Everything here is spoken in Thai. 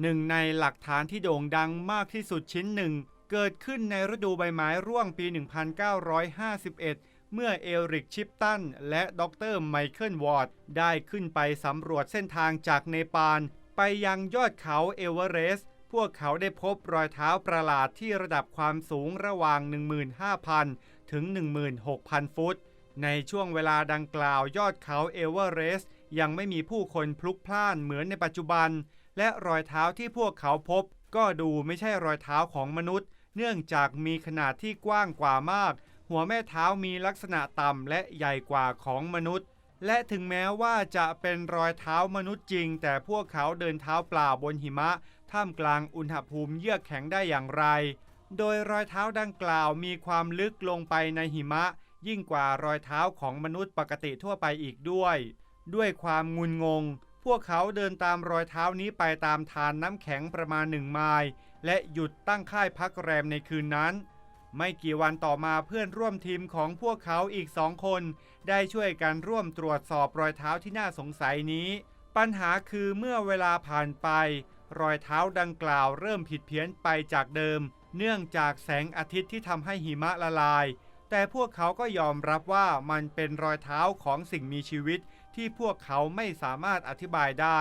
หนึ่งในหลักฐานที่โด่งดังมากที่สุดชิ้นหนึ่ง เกิดขึ้นในฤดูใบไม้ร่วงปี 1951 เมื่อเอริกชิปตัน และดรไมเคิลวอร์ดได้ขึ้นไปสำรวจเส้นทางจากเนปาล ไปยังยอดเขาเอเวอเรสต์พวกเขาได้พบรอยเท้าประหลาดที่ระดับความสูงระหว่าง 15,000 ถึง 16,000 ฟุต ในช่วงเวลาดังกล่าวยอดเขาเอเวอเรสต์ยังไม่มีผู้คนพลุกพล่านเหมือนในปัจจุบัน และรอยเท้าที่พวกเขาพบ ก็ดูไม่ใช่รอยเท้าของมนุษย์ เนื่องจากมีขนาดที่กว้างกว่ามาก หัวแม่เท้ามีลักษณะต่ำและใหญ่กว่าของมนุษย์ และถึงแม้ว่าจะเป็นรอยเท้ามนุษย์จริง แต่พวกเขาเดินเท้าเปล่าบนหิมะ ท่ามกลางอุณหภูมิเยือกแข็งได้อย่างไร โดยรอยเท้าดังกล่าวมีความลึกลงไปในหิมะ ยิ่งกว่ารอยเท้าของมนุษย์ปกติทั่วไปอีกด้วย ด้วยความงุนงง พวกเขาเดินตามรอยเท้านี้ไปตามทานน้ำแข็งประมาณหนึ่งไมล์และหยุดตั้งค่ายพักแรมในคืนนั้น ไม่กี่วันต่อมาเพื่อนร่วมทีมของพวกเขาอีกสองคน ได้ช่วยกันร่วมตรวจสอบรอยเท้าที่น่าสงสัยนี้ ปัญหาคือเมื่อเวลาผ่านไป รอยเท้าดังกล่าวเริ่มผิดเพี้ยนไปจากเดิม เนื่องจากแสงอาทิตย์ที่ทำให้หิมะละลาย แต่พวกเขาก็ยอมรับว่ามันเป็นรอยเท้าของสิ่งมีชีวิตที่พวกเขาไม่สามารถอธิบายได้